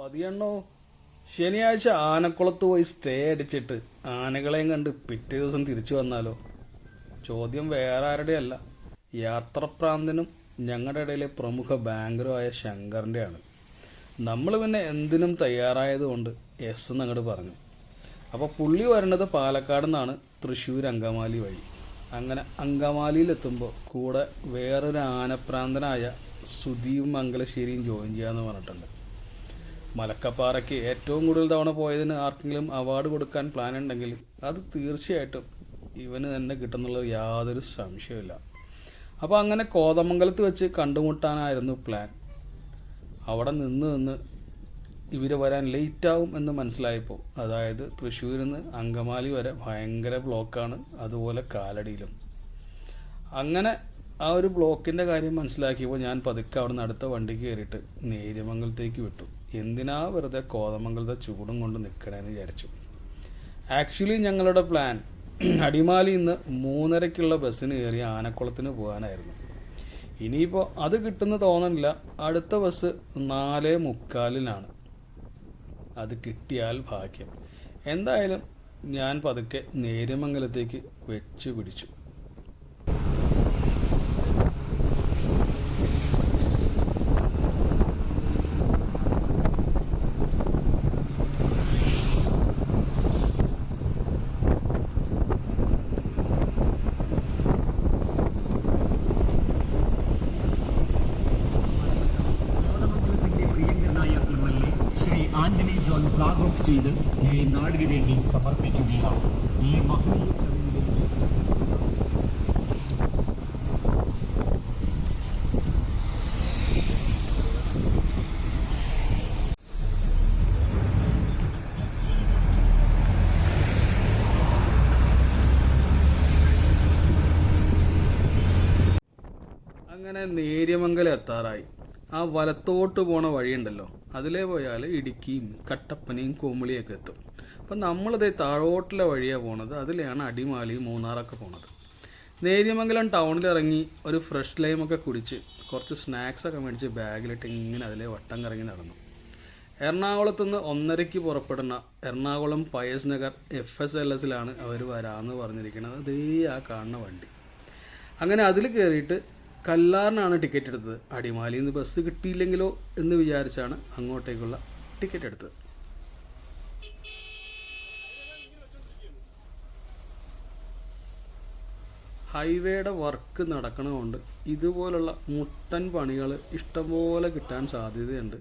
പതിയെണ്ണോ? ശനിയാഴ്ച ആനക്കുളത്ത് പോയി സ്റ്റേ അടിച്ചിട്ട് ആനകളെയും കണ്ട് പിറ്റേ ദിവസം തിരിച്ചു വന്നാലോ? ചോദ്യം വേറെ ആരുടെയല്ല യാത്രപ്രാന്തനും ഞങ്ങളുടെ ഇടയിലെ പ്രമുഖ ബാങ്കറുമായ ശങ്കറിന്റെയാണ് നമ്മൾ പിന്നെ എന്തിനും തയ്യാറായതുകൊണ്ട് എസ് എന്ന് അങ്ങോട്ട് പറഞ്ഞു. അപ്പോൾ പുള്ളി വരേണ്ടത് പാലക്കാട് നിന്നാണ് തൃശ്ശൂർ അങ്കമാലി വഴി. അങ്ങനെ അങ്കമാലിയിലെത്തുമ്പോൾ കൂടെ വേറൊരു ആനപ്രാന്തനായ സുധീവും മംഗലശ്ശേരിയും ജോയിൻ ചെയ്യാന്ന് പറഞ്ഞിട്ടുണ്ട്. മലക്കപ്പാറയ്ക്ക് ഏറ്റവും കൂടുതൽ തവണ പോയതിന് ആർക്കെങ്കിലും അവാർഡ് കൊടുക്കാൻ പ്ലാൻ ഉണ്ടെങ്കിൽ അത് തീർച്ചയായിട്ടും ഇവന് തന്നെ കിട്ടുന്നുള്ളത് യാതൊരു സംശയമില്ല അപ്പോൾ അങ്ങനെ കോതമംഗലത്ത് വെച്ച് കണ്ടുമുട്ടാനായിരുന്നു പ്ലാൻ അവിടെ നിന്ന് നിന്ന് ഇവർ വരാൻ ലേറ്റ് ആവും എന്ന് മനസ്സിലായപ്പോൾ അതായത് തൃശ്ശൂരിൽ നിന്ന് അങ്കമാലി വരെ ഭയങ്കര ബ്ലോക്കാണ് അതുപോലെ കാലടിയിലും. അങ്ങനെ ആ ഒരു ബ്ലോക്കിന്റെ കാര്യം മനസ്സിലാക്കിയപ്പോൾ ഞാൻ പതുക്കെ അവിടെ നിന്ന് അടുത്ത വണ്ടിക്ക് കയറിയിട്ട് നേര്യമംഗലത്തേക്ക് വിട്ടു. എന്തിനാ വെറുതെ കോതമംഗലത്തെ ചൂടും കൊണ്ട് നിൽക്കണേന്ന് വിചാരിച്ചു. ആക്ച്വലി ഞങ്ങളുടെ പ്ലാൻ അടിമാലി ഇന്ന് മൂന്നരയ്ക്കുള്ള ബസ്സിന് കയറി ആനക്കുളത്തിന് പോകാനായിരുന്നു. ഇനിയിപ്പോൾ അത് കിട്ടുന്ന തോന്നണില്ല. അടുത്ത ബസ് നാല് മുക്കാലിനാണ്. അത് കിട്ടിയാൽ ഭാഗ്യം. എന്തായാലും ഞാൻ പതുക്കെ നേര്യമംഗലത്തേക്ക് വെച്ച് പിടിച്ചു. ആന്റണി ജോൺ ഫ്ലാഗ് ഓഫ് ചെയ്ത് ഈ നാടിനു വേണ്ടി സമർപ്പിക്കുകയാണ്. ഈ മഹനീയ അങ്ങനെ നേര്യമംഗലം എത്താറായി. ആ വലത്തോട്ട് പോണ വഴിയുണ്ടല്ലോ. അതിലേ പോയാൽ ഇടുക്കിയും കട്ടപ്പനയും കോമിളിയൊക്കെ എത്തും. അപ്പം നമ്മളിത് താഴോട്ടിലെ വഴിയാണ് പോണത്. അതിലെയാണ് അടിമാലി മൂന്നാറൊക്കെ പോണത്. നേര്യമംഗലം ടൗണിൽ ഇറങ്ങി ഒരു ഫ്രഷ് ലൈമൊക്കെ കുടിച്ച് കുറച്ച് സ്നാക്സ് ഒക്കെ മേടിച്ച് ബാഗിലിട്ട് ഇങ്ങനെ അതിലെ വട്ടം കറങ്ങി നടന്നു. എറണാകുളത്ത് നിന്ന് ഒന്നരയ്ക്ക് പുറപ്പെടുന്ന Ernakulam Pius Nagar F S L എസിലാണ് അവർ വരാമെന്ന് പറഞ്ഞിരിക്കുന്നത് അതേ ആ കാണുന്ന വണ്ടി. അങ്ങനെ അതിൽ കയറിയിട്ട് കല്ലാറിനാണ് ടിക്കറ്റ് എടുത്തത്. അടിമാലിയിൽ നിന്ന് ബസ് കിട്ടിയില്ലെങ്കിലോ എന്ന് വിചാരിച്ചാണ് അങ്ങോട്ടേക്കുള്ള ടിക്കറ്റ് എടുത്തത്. ഹൈവേയുടെ വർക്ക് നടക്കണമുണ്ട് ഇതുപോലുള്ള മുട്ടൻ പണികൾ ഇഷ്ടംപോലെ കിട്ടാൻ സാധ്യതയുണ്ട്.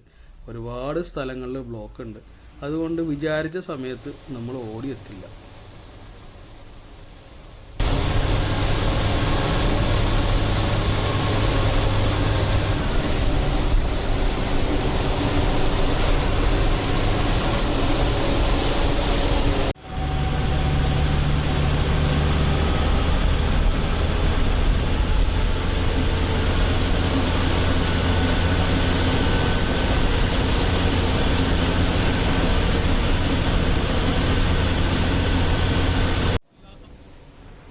ഒരുപാട് സ്ഥലങ്ങളിൽ ബ്ലോക്ക് ഉണ്ട്. അതുകൊണ്ട് വിചാരിച്ച സമയത്ത് നമ്മൾ ഓടിയെത്തില്ല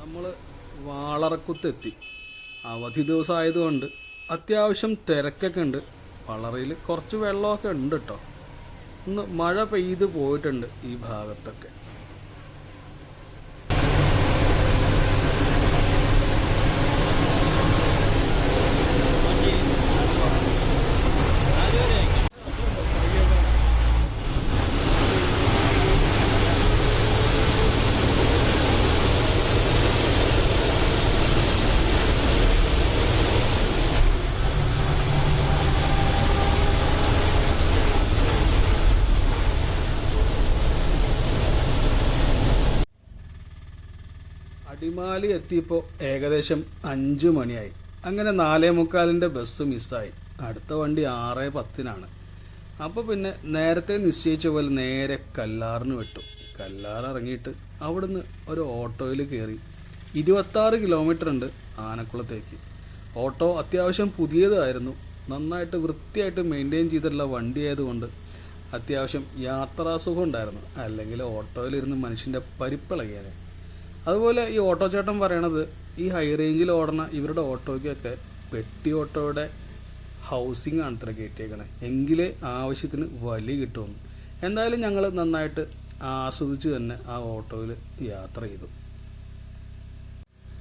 നമ്മൾ വാളറക്കുത്തെത്തി അവധി ദിവസം ആയതുകൊണ്ട് അത്യാവശ്യം തിരക്കൊക്കെ ഉണ്ട്. വളറയിൽ കുറച്ച് വെള്ളമൊക്കെ ഉണ്ട് കേട്ടോ ഒന്ന് മഴ പെയ്ത് പോയിട്ടുണ്ട് ഈ ഭാഗത്തൊക്കെ. അടിമാലി എത്തിയപ്പോൾ ഏകദേശം അഞ്ച് മണിയായി. അങ്ങനെ നാലേ മുക്കാലിന്റെ ബസ് മിസ്സായി അടുത്ത വണ്ടി ആറ് പത്തിനാണ്. അപ്പോൾ പിന്നെ നേരത്തെ നിശ്ചയിച്ച പോലെ നേരെ കല്ലാറിന് വിട്ടു. കല്ലാർ ഇറങ്ങിയിട്ട് അവിടുന്ന് ഒരു ഓട്ടോയിൽ കയറി ഇരുപത്താറ് കിലോമീറ്റർ ഉണ്ട് ആനക്കുളത്തേക്ക്. ഓട്ടോ അത്യാവശ്യം പുതിയതായിരുന്നു. നന്നായിട്ട് വൃത്തിയായിട്ട് മെയിന്റെയിൻ ചെയ്തിട്ടുള്ള വണ്ടി ആയതുകൊണ്ട് അത്യാവശ്യം യാത്രാസുഖം ഉണ്ടായിരുന്നു. അല്ലെങ്കിൽ ഓട്ടോയിലിരുന്ന് മനുഷ്യന്റെ പരിപ്പിളകിയാനെ അതുപോലെ ഈ ഓട്ടോ ചേട്ടൻ പറയണത് ഈ ഹൈ റേഞ്ചിൽ ഓടണ ഇവരുടെ ഓട്ടോയ്ക്കൊക്കെ പെട്ടി ഓട്ടോയുടെ ഹൗസിംഗ് ആണ് ഇത്ര കയറ്റിയേക്കണേ. എങ്കിലേ ആവശ്യത്തിന് വലി കിട്ടുമെന്ന് എന്തായാലും ഞങ്ങൾ നന്നായിട്ട് ആസ്വദിച്ച് തന്നെ ആ ഓട്ടോയിൽ യാത്ര ചെയ്തു.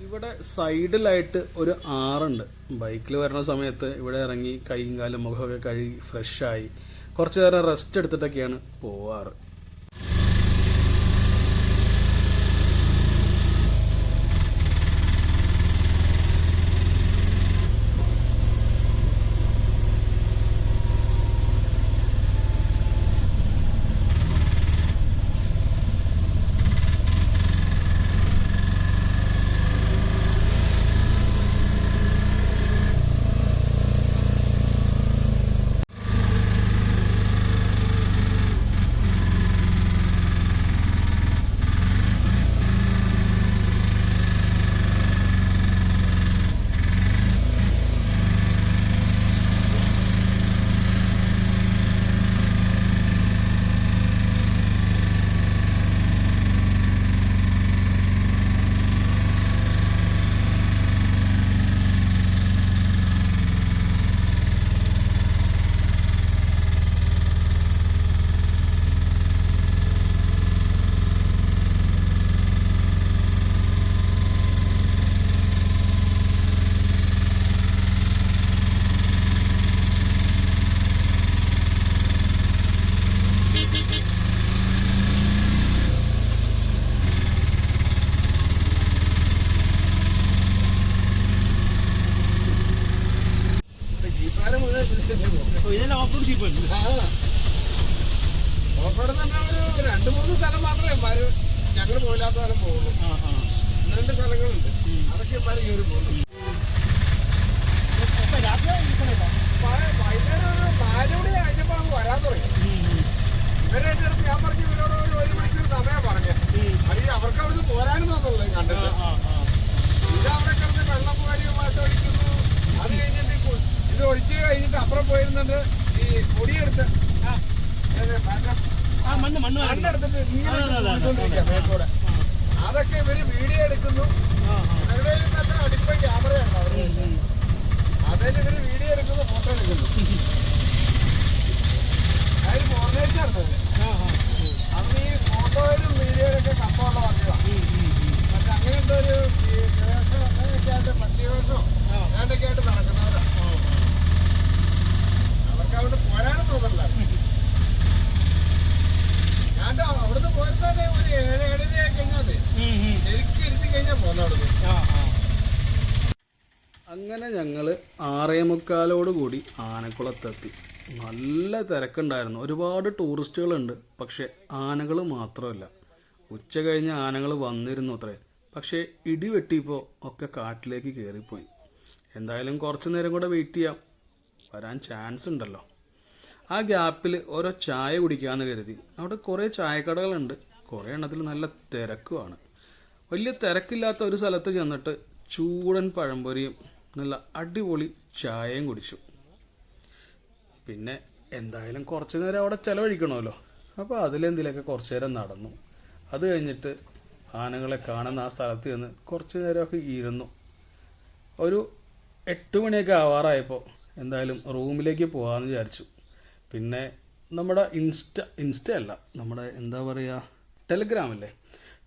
ഇവിടെ സൈഡിലായിട്ട് ഒരു ആറുണ്ട്. ബൈക്കിൽ വരുന്ന സമയത്ത് ഇവിടെ ഇറങ്ങി കൈയും കാലും മുഖമൊക്കെ കഴുകി ഫ്രഷായി കുറച്ച് നേരം റെസ്റ്റ് എടുത്തിട്ടൊക്കെയാണ് പോവാറ്. പോരാനും തോന്നുള്ളൂ കണ്ടിട്ട്. ഇത് അവിടെ കിടന്ന് വെള്ളം വാരി മാറ്റൊഴിക്കുന്നു അത് കഴിഞ്ഞിട്ട് ഇത് ഒഴിച്ച് കഴിഞ്ഞിട്ട് അപ്പുറം പോയിരുന്നിട്ട് ഈ പൊടിയെടുത്ത് മണ്ണെടുത്തിട്ട് ഇങ്ങനെ അതൊക്കെ ഇവർ വീഡിയോ എടുക്കുന്നു. അവരുടെ നല്ല അടിപ്പ ക്യാമറയാണ് അവരുടെ അതിൽ ഇവർ വീഡിയോ എടുക്കുന്നു ഫോട്ടോ എടുക്കുന്നു. അതിൽ നടന്നത് അന്ന് ഈ ഫോട്ടോയിലും വീഡിയോയിലൊക്കെ കപ്പമുള്ള വണ്ടികളാണ് മറ്റേ അങ്ങനെ ഞങ്ങൾ ഒരു ഈ ഗവേഷണം അങ്ങനെയൊക്കെ ആയിട്ട് പട്ടികവേഷമോ അങ്ങനെയൊക്കെ ആയിട്ട് നടക്കുന്നവരാണ് അവർക്ക് അവിടെ പോരാനും തോന്നില്ല ഞാൻ ദാ അവിടുന്ന് പോരുത്താതെ ഒരു ഏഴ് ഏഴര ആയി കഴിഞ്ഞാൽ ശരിക്കും ഇരുത്തി കഴിഞ്ഞാൽ പോന്ന അവിടുന്ന്. അങ്ങനെ ഞങ്ങൾ ആറേ മുക്കാലോട് കൂടി ആനക്കുളത്തെത്തി. നല്ല തിരക്കുണ്ടായിരുന്നു. ഒരുപാട് ടൂറിസ്റ്റുകളുണ്ട്. പക്ഷെ ആനകൾ മാത്രമല്ല. ഉച്ച കഴിഞ്ഞ ആനകൾ വന്നിരുന്നു അത്രേ. പക്ഷേ ഇടി വെട്ടിയപ്പോൾ ഒക്കെ കാട്ടിലേക്ക് കയറിപ്പോയി എന്തായാലും കുറച്ച് നേരം കൂടെ വെയിറ്റ് ചെയ്യാം. വരാൻ ചാൻസ് ഉണ്ടല്ലോ. ആ ഗ്യാപ്പിൽ ഓരോ ചായ കുടിക്കാമെന്ന് കരുതി. അവിടെ കുറേ ചായക്കടകളുണ്ട്. കുറേ എണ്ണത്തിൽ നല്ല തിരക്കുമാണ്. വലിയ തിരക്കില്ലാത്ത ഒരു സ്ഥലത്ത് ചെന്നിട്ട് ചൂടൻ പഴംപൊരിയും നല്ല അടിപൊളി ചായയും കുടിച്ചു. പിന്നെ എന്തായാലും കുറച്ച് നേരം അവിടെ ചെലവഴിക്കണമല്ലോ. അപ്പോൾ അതിലെന്തിലൊക്കെ കുറച്ച് നേരം നടന്നു. അത് കഴിഞ്ഞിട്ട് ആനകളെ കാണുന്ന ആ സ്ഥലത്ത് നിന്ന് കുറച്ച് നേരമൊക്കെ ഇരുന്നു. ഒരു എട്ട് മണിയൊക്കെ ആവാറായപ്പോൾ എന്തായാലും റൂമിലേക്ക് പോകാമെന്ന് വിചാരിച്ചു. പിന്നെ നമ്മുടെ ഇൻസ്റ്റ ഇൻസ്റ്റ അല്ല നമ്മുടെ എന്താ പറയുക ടെലഗ്രാമില്ലേ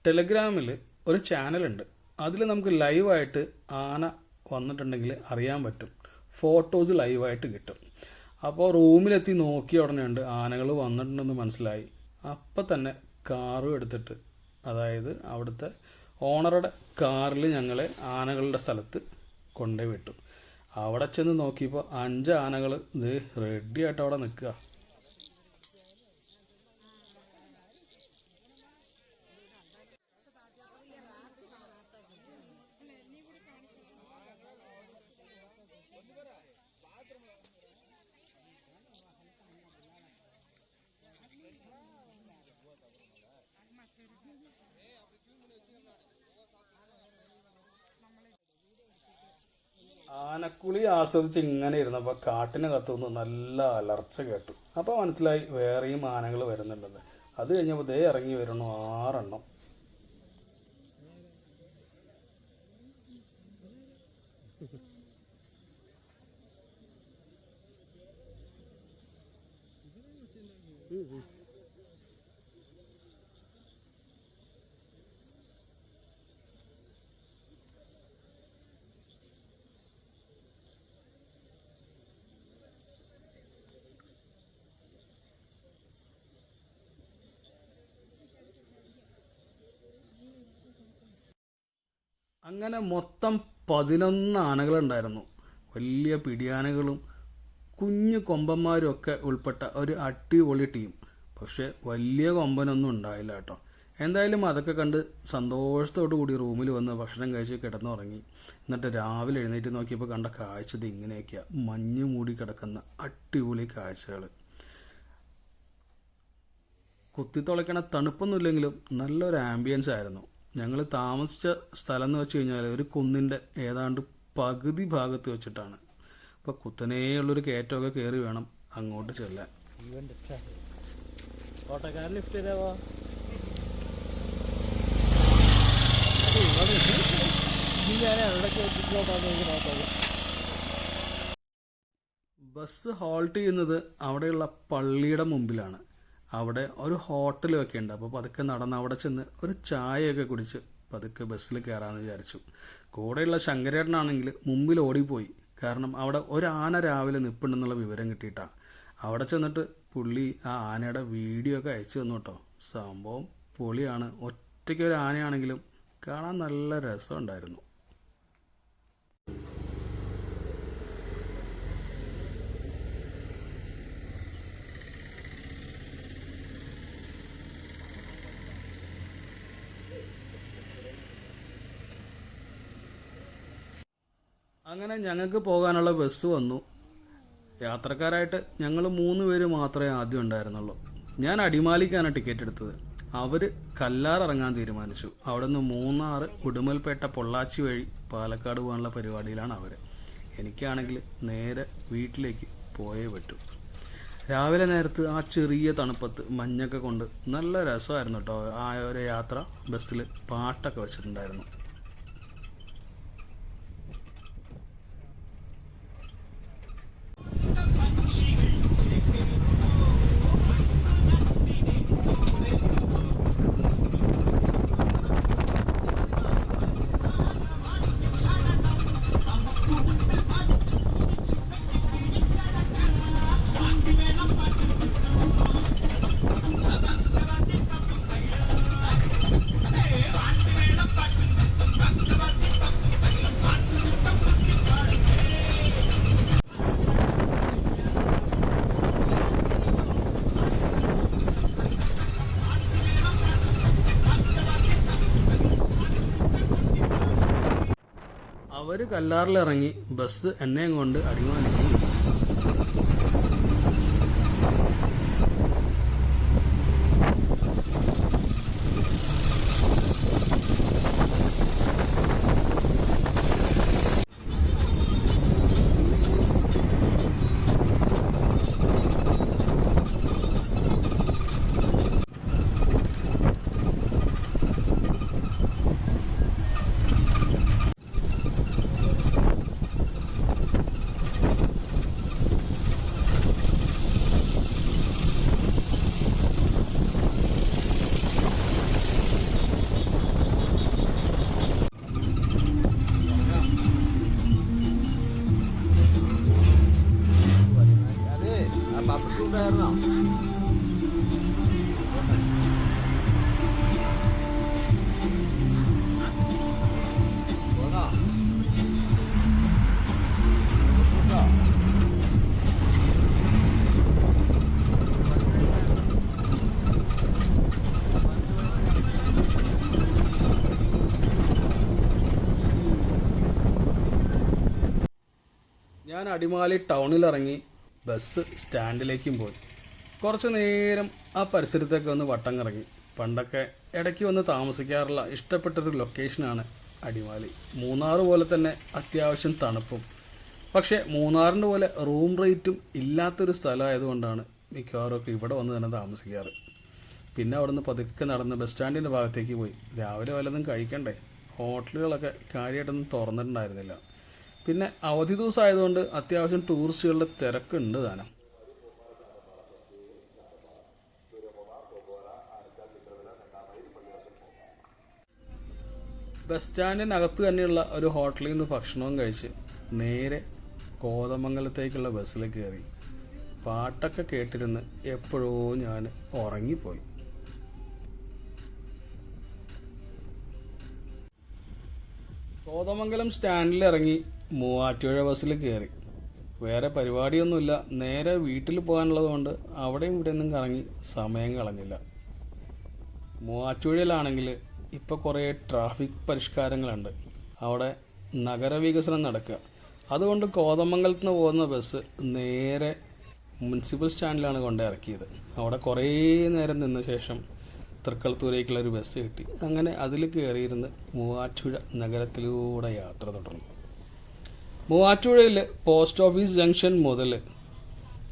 ടെലഗ്രാമിൽ ഒരു ചാനലുണ്ട്. അതിൽ നമുക്ക് ലൈവായിട്ട് ആന വന്നിട്ടുണ്ടെങ്കിൽ അറിയാൻ പറ്റും. ഫോട്ടോസ് ലൈവായിട്ട് കിട്ടും. അപ്പോൾ റൂമിലെത്തി നോക്കിയ ഉടനെ ഉണ്ട് ആനകൾ വന്നിട്ടുണ്ടെന്ന് മനസ്സിലായി. അപ്പം തന്നെ കാറും എടുത്തിട്ട് അതായത് അവിടുത്തെ ഓണറുടെ കാറിൽ ഞങ്ങളെ ആനകളുടെ സ്ഥലത്ത് കൊണ്ടുപോയി വിട്ടു. അവിടെ ചെന്ന് നോക്കിയപ്പോൾ അഞ്ച് ആനകൾ ഇത് റെഡി ആയിട്ട് അവിടെ നിൽക്കുക. പുളി ആസ്വദിച്ച് ഇങ്ങനെ ഇരുന്നപ്പോൾ കാട്ടിനെ നിന്ന് നല്ല അലർച്ച കേട്ടു. അപ്പോൾ മനസ്സിലായി വേറെയും ആനകൾ വരുന്നുണ്ടെന്ന്. അത് കഴിഞ്ഞപ്പോൾ ദേ ഇറങ്ങി വരുന്നു ആറെണ്ണം. Mm-hmm. അങ്ങനെ മൊത്തം പതിനൊന്ന് ആനകളുണ്ടായിരുന്നു. വലിയ പിടിയാനകളും കുഞ്ഞു കൊമ്പന്മാരും ഒക്കെ ഉൾപ്പെട്ട ഒരു അടിപൊളി ടീം. പക്ഷെ വലിയ കൊമ്പനൊന്നും ഉണ്ടായില്ല കേട്ടോ. എന്തായാലും അതൊക്കെ കണ്ട് സന്തോഷത്തോടു കൂടി റൂമിൽ വന്ന് ഭക്ഷണം കഴിച്ച് കിടന്നുറങ്ങി. എന്നിട്ട് രാവിലെ എഴുന്നേറ്റ് നോക്കിയപ്പോൾ കണ്ട കാഴ്ചത് ഇങ്ങനെയൊക്കെയാ. മഞ്ഞ് മൂടി കിടക്കുന്ന അടിപൊളി കാഴ്ചകൾ കുത്തിത്തുളയ്ക്കണ തണുപ്പൊന്നുമില്ലെങ്കിലും നല്ലൊരു ആംബിയൻസ് ആയിരുന്നു. ഞങ്ങൾ താമസിച്ച സ്ഥലം എന്ന് വെച്ച് കഴിഞ്ഞാൽ ഒരു കുന്നിന്റെ ഏതാണ്ട് പകുതി ഭാഗത്ത് വെച്ചിട്ടാണ്. അപ്പോൾ കുത്തനെയുള്ളൊരു കയറ്റമൊക്കെ കയറി വേണം അങ്ങോട്ട് ചെല്ലാൻ. ഓട്ടോക്കാരൻ ലിഫ്റ്റ് ബസ് ഹോൾട്ട് ചെയ്യുന്നത് അവിടെയുള്ള പള്ളിയുടെ മുമ്പിലാണ്. അവിടെ ഒരു ഹോട്ടലൊക്കെ ഉണ്ട്. അപ്പോൾ പതുക്കെ നടന്ന് അവിടെ ചെന്ന് ഒരു ചായയൊക്കെ കുടിച്ച് പതുക്കെ ബസ്സിൽ കയറാമെന്ന് വിചാരിച്ചു. കൂടെയുള്ള ശങ്കരേട്ടനാണെങ്കിൽ മുമ്പിൽ ഓടിപ്പോയി. കാരണം അവിടെ ഒരു ആന രാവിലെ നിൽപ്പുണ്ടെന്നുള്ള വിവരം കിട്ടിയിട്ടാണ് അവിടെ ചെന്നിട്ട് പുള്ളി ആ ആനയുടെ വീഡിയോ ഒക്കെ അയച്ചു തന്നു കേട്ടോ. സംഭവം പൊളിയാണ്. ഒറ്റയ്ക്ക് ഒരു ആനയാണെങ്കിലും കാണാൻ നല്ല രസമുണ്ടായിരുന്നു. അങ്ങനെ ഞങ്ങൾക്ക് പോകാനുള്ള ബസ് വന്നു. യാത്രക്കാരായിട്ട് ഞങ്ങൾ മൂന്ന് പേര് മാത്രമേ ആദ്യം ഉണ്ടായിരുന്നുള്ളൂ. ഞാൻ അടിമാലിക്കാണ് ടിക്കറ്റ് എടുത്തത്. അവർ കല്ലാർ ഇറങ്ങാൻ തീരുമാനിച്ചു. അവിടെ നിന്ന് മൂന്നാറ് ഉടുമൽപേട്ട പൊള്ളാച്ചി വഴി പാലക്കാട് പോകാനുള്ള പരിപാടിയിലാണ് അവർ എനിക്കാണെങ്കിൽ നേരെ വീട്ടിലേക്ക് പോയേ പറ്റൂ. രാവിലെ നേരത്ത് ആ ചെറിയ തണുപ്പത്ത് മഞ്ഞൊക്കെ കൊണ്ട് നല്ല രസമായിരുന്നു കേട്ടോ ആ ഒരു യാത്ര ബസ്സിൽ പാട്ടൊക്കെ വെച്ചിട്ടുണ്ടായിരുന്നു. അവർ കല്ലാറിലിറങ്ങി ബസ് എന്നെയും കൊണ്ട് അടിമാലിക്ക് ഞാൻ ടൗണിൽ ഇറങ്ങി ബസ് സ്റ്റാൻഡിലേക്കും പോയി. കുറച്ച് നേരം ആ പരിസരത്തൊക്കെ ഒന്ന് വട്ടം കറങ്ങി പണ്ടൊക്കെ ഇടയ്ക്ക് വന്ന് താമസിക്കാറുള്ള ഇഷ്ടപ്പെട്ടൊരു ലൊക്കേഷനാണ് അടിമാലി. മൂന്നാർ പോലെ തന്നെ അത്യാവശ്യം തണുപ്പും. പക്ഷേ മൂന്നാറിന്റെ പോലെ റൂം റേറ്റും ഇല്ലാത്തൊരു സ്ഥലമായതുകൊണ്ടാണ് മിക്കവാറും ഇവിടെ വന്ന് തന്നെ താമസിക്കാറ്. പിന്നെ അവിടുന്ന് പതുക്കെ നടന്ന് ബസ് സ്റ്റാൻഡിന്റെ ഭാഗത്തേക്ക് പോയി. രാവിലെ വല്ലതും കഴിക്കണ്ടേ? ഹോട്ടലുകളൊക്കെ കാര്യമായിട്ടൊന്നും തുറന്നിട്ടുണ്ടായിരുന്നില്ല. പിന്നെ അവധി ദിവസം ആയതുകൊണ്ട് അത്യാവശ്യം ടൂറിസ്റ്റുകളുടെ തിരക്കുണ്ട് താനും. ബസ് സ്റ്റാൻഡിനകത്ത് തന്നെയുള്ള ഒരു ഹോട്ടലിൽ നിന്ന് ഭക്ഷണവും കഴിച്ച് നേരെ കോതമംഗലത്തേക്കുള്ള ബസ്സിൽ കയറി. പാട്ടൊക്കെ കേട്ടിരുന്ന് എപ്പോഴോ ഞാൻ ഉറങ്ങിപ്പോയി. കോതമംഗലം സ്റ്റാൻഡിൽ ഇറങ്ങി മൂവാറ്റുപുഴ ബസ്സിൽ കയറി. വേറെ പരിപാടിയൊന്നുമില്ല. നേരെ വീട്ടിൽ പോകാനുള്ളതുകൊണ്ട് അവിടെയും ഇവിടെ നിന്നും കറങ്ങി സമയം കളഞ്ഞില്ല. മൂവാറ്റുപുഴയിലാണെങ്കിൽ ഇപ്പോൾ കുറേ ട്രാഫിക് പരിഷ്കാരങ്ങളുണ്ട്. അവിടെ നഗരവികസനം നടക്കുക. അതുകൊണ്ട് കോതമംഗലത്ത് നിന്ന് പോകുന്ന ബസ് നേരെ മുനിസിപ്പൽ സ്റ്റാൻഡിലാണ് കൊണ്ട് ഇറക്കിയത്. അവിടെ കുറേ നേരം നിന്ന ശേഷം തൃക്കളത്തൂരേക്കുള്ള ഒരു ബസ് കിട്ടി. അങ്ങനെ അതിൽ കയറിയിരുന്ന് മൂവാറ്റുപുഴ നഗരത്തിലൂടെ യാത്ര തുടർന്നു. മൂവാറ്റുപുഴയിൽ പോസ്റ്റ് ഓഫീസ് ജംഗ്ഷൻ മുതൽ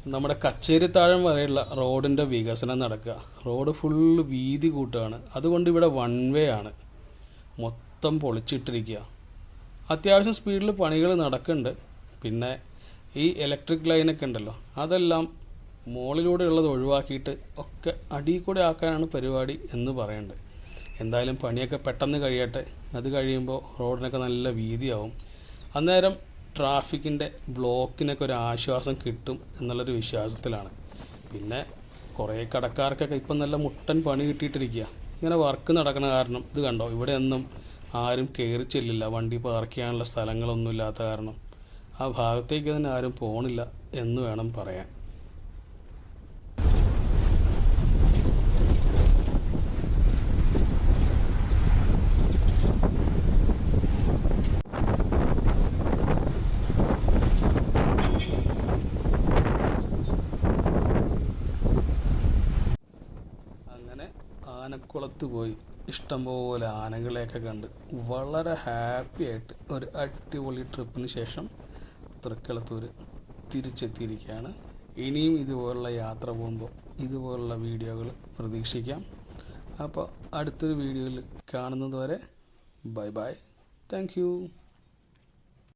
നമ്മുടെ കച്ചേരിത്താഴം വരെയുള്ള റോഡിന്റെ വികസനം നടക്കുക. റോഡ് ഫുള്ള് വീതി കൂട്ടുകയാണ്. അതുകൊണ്ട് ഇവിടെ വൺ വേ ആണ്. മൊത്തം പൊളിച്ചിട്ടിരിക്കുക. അത്യാവശ്യം സ്പീഡിൽ പണികൾ നടക്കുന്നുണ്ട്. പിന്നെ ഈ ഇലക്ട്രിക് ലൈനൊക്കെ ഉണ്ടല്ലോ അതെല്ലാം മുകളിലൂടെ ഉള്ളത് ഒഴിവാക്കിയിട്ട് ഒക്കെ അടി കൂടെ ആക്കാനാണ് പരിപാടി എന്ന് പറയുന്നുണ്ട് എന്തായാലും പണിയൊക്കെ പെട്ടെന്ന് കഴിയട്ടെ. അത് കഴിയുമ്പോൾ റോഡിനൊക്കെ നല്ല വീതിയാവും. അന്നേരം ട്രാഫിക്കിന്റെ ബ്ലോക്കിനൊക്കെ ഒരു ആശ്വാസം കിട്ടും എന്നുള്ളൊരു വിശ്വാസത്തിലാണ്. പിന്നെ കുറേ കടക്കാർക്കൊക്കെ ഇപ്പം നല്ല മുട്ടൻ പണി കിട്ടിയിട്ടിരിക്കുക ഇങ്ങനെ വർക്ക് നടക്കണ കാരണം ഇത് കണ്ടോ? ഇവിടെ ഒന്നും ആരും കയറി ചെല്ലില്ല. വണ്ടി പാർക്ക് ചെയ്യാനുള്ള സ്ഥലങ്ങളൊന്നും ഇല്ലാത്ത കാരണം. ആ ഭാഗത്തേക്ക് തന്നെ ആരും പോണില്ല എന്ന് വേണം പറയാൻ അങ്ങനെ ആനക്കുളത്ത് പോയി ഇഷ്ടംപോലെ ആനകളെയൊക്കെ കണ്ട് വളരെ ഹാപ്പി ആയിട്ട് ഒരു അടിപൊളി ട്രിപ്പിന് ശേഷം തൃക്കളത്തൂർ തിരിച്ചെത്തിയിരിക്കുകയാണ്. ഇനിയും ഇതുപോലുള്ള യാത്ര പോകുമ്പോൾ ഇതുപോലുള്ള വീഡിയോകൾ പ്രതീക്ഷിക്കാം. അപ്പോൾ അടുത്തൊരു വീഡിയോയിൽ കാണുന്നത് വരെ ബൈ ബൈ. താങ്ക്